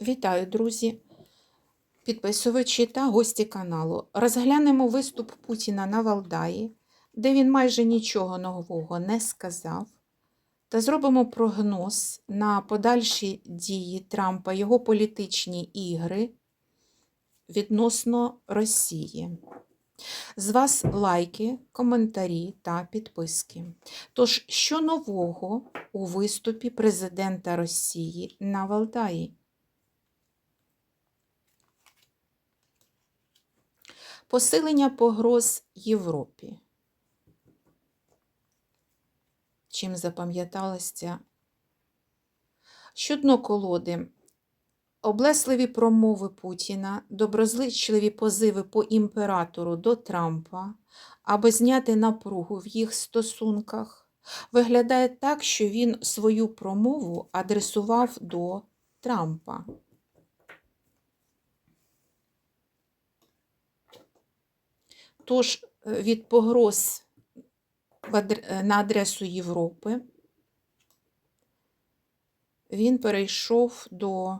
Вітаю, друзі, підписувачі та гості каналу. Розглянемо виступ Путіна на Валдаї, де він майже нічого нового не сказав, та зробимо прогноз на подальші дії Трампа, його політичні ігри відносно Росії. З вас лайки, коментарі та підписки. Тож, що нового у виступі президента Росії на Валдаї? Посилення погроз Європі. Чим запам'яталася ця? Щодно колоди. Облесливі промови Путіна, доброзичливі позиви по імператору до Трампа, аби зняти напругу в їх стосунках, виглядає так, що він свою промову адресував до Трампа. Тож е, від погроз е, на адресу Європи він перейшов до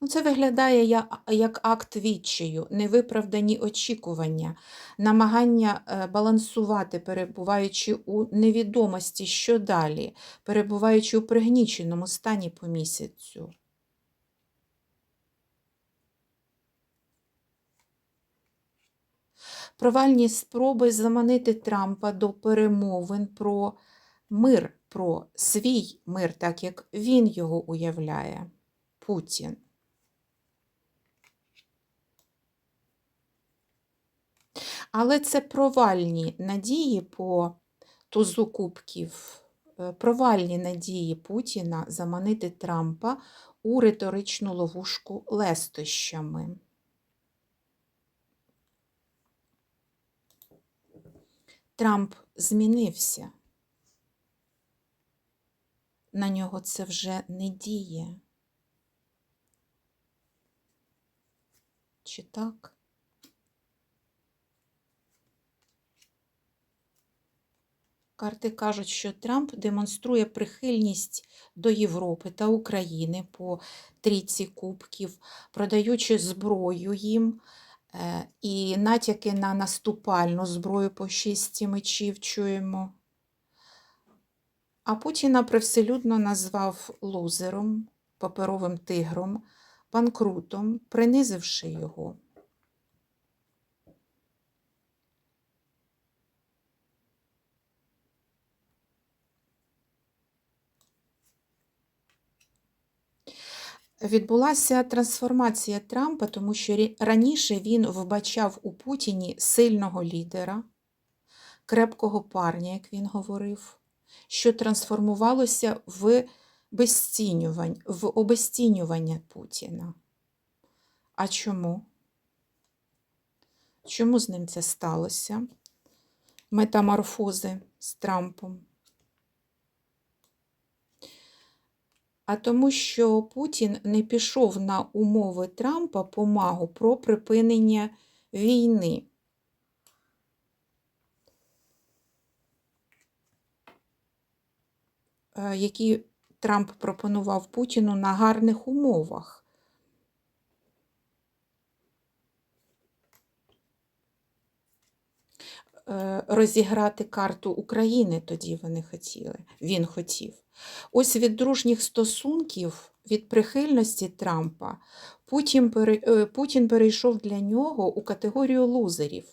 Ну, це виглядає як акт відчаю, невиправдані очікування, намагання е, балансувати, перебуваючи у невідомості, що далі, перебуваючи у пригніченому стані по місяцю. Провальні спроби заманити Трампа до перемовин про мир, про свій мир, так як він його уявляє, Путін. Але це провальні надії по тузу кубків, е, провальні надії Путіна заманити Трампа у риторичну ловушку лестощами. Трамп змінився. На нього це вже не діє. Чи так? Карти кажуть, що Трамп демонструє прихильність до Європи та України по трійці кубків, продаючи зброю їм і натяки на наступальну зброю по шісті мечів чуємо. А Путіна привселюдно назвав лузером, паперовим тигром, банкрутом, принизивши його. Відбулася трансформація Трампа, тому що раніше він вбачав у Путіні сильного лідера, крепкого парня, як він говорив, що трансформувалося в безцінювань, в обезцінювання Путіна. А чому? Чому з ним це сталося? Метаморфози з Трампом. А тому, що Путін не пішов на умови Трампа помагу про припинення війни. е, які Трамп пропонував Путіну на гарних умовах. Розіграти карту України тоді вони хотіли, він хотів. Ось від дружніх стосунків, від прихильності Трампа Путін, е, перейшов для нього у категорію лузерів.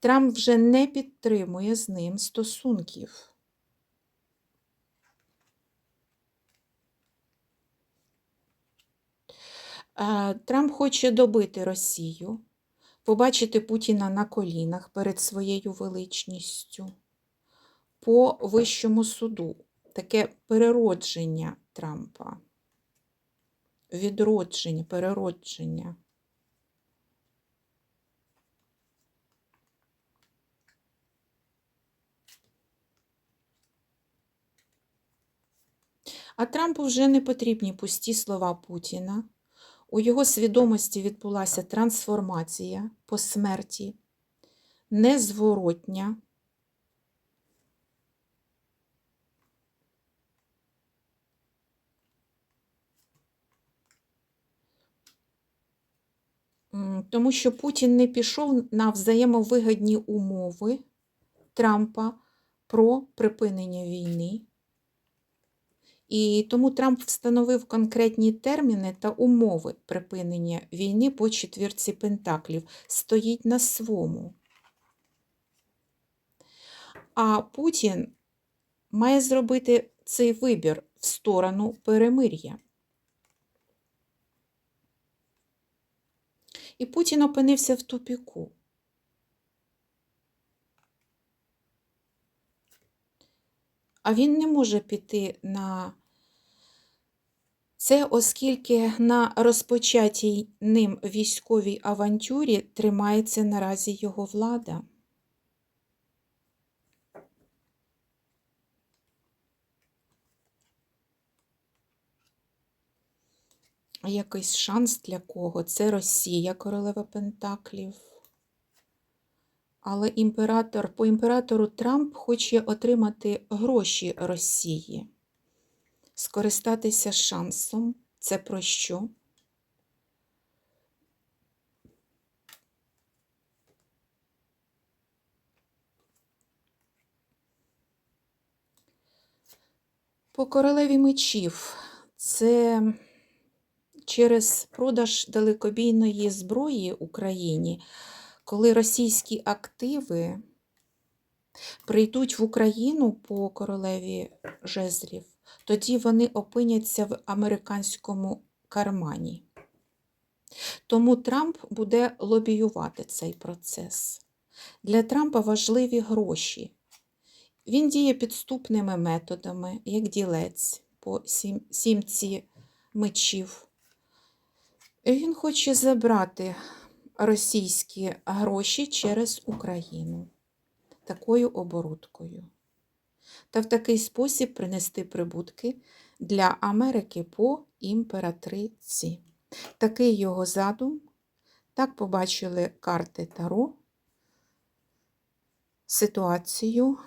Трамп вже не підтримує з ним стосунків. Е, Трамп хоче добити Росію, побачити Путіна на колінах перед своєю величністю по вищому суду. Таке переродження Трампа. Відродження, переродження. А Трампу вже не потрібні пусті слова Путіна. У його свідомості відбулася трансформація по смерті, незворотня. Тому що Путін не пішов на взаємовигідні умови Трампа про припинення війни. І тому Трамп встановив конкретні терміни та умови припинення війни по четвірці Пентаклів. Стоїть на свому. А Путін має зробити цей вибір в сторону перемир'я. І Путін опинився в тупіку. А він не може піти на це, оскільки на розпочатій ним військовій авантюрі тримається наразі його влада. Якийсь шанс для кого? Це Росія, королева Пентаклів. Але імператор, по імператору Трамп хоче отримати гроші Росії, скористатися шансом. Це про що? По королеві мечів це через продаж далекобійної зброї Україні, коли російські активи прийдуть в Україну по королеві жезлів, тоді вони опиняться в американському кармані. Тому Трамп буде лобіювати цей процес. Для Трампа важливі гроші. Він діє підступними методами, як ділець по сім, сімці мечів. Він хоче забрати російські гроші через Україну такою оборудкою. Та в такий спосіб принести прибутки для Америки по імператриці. Такий його задум. Так побачили карти Таро, ситуацію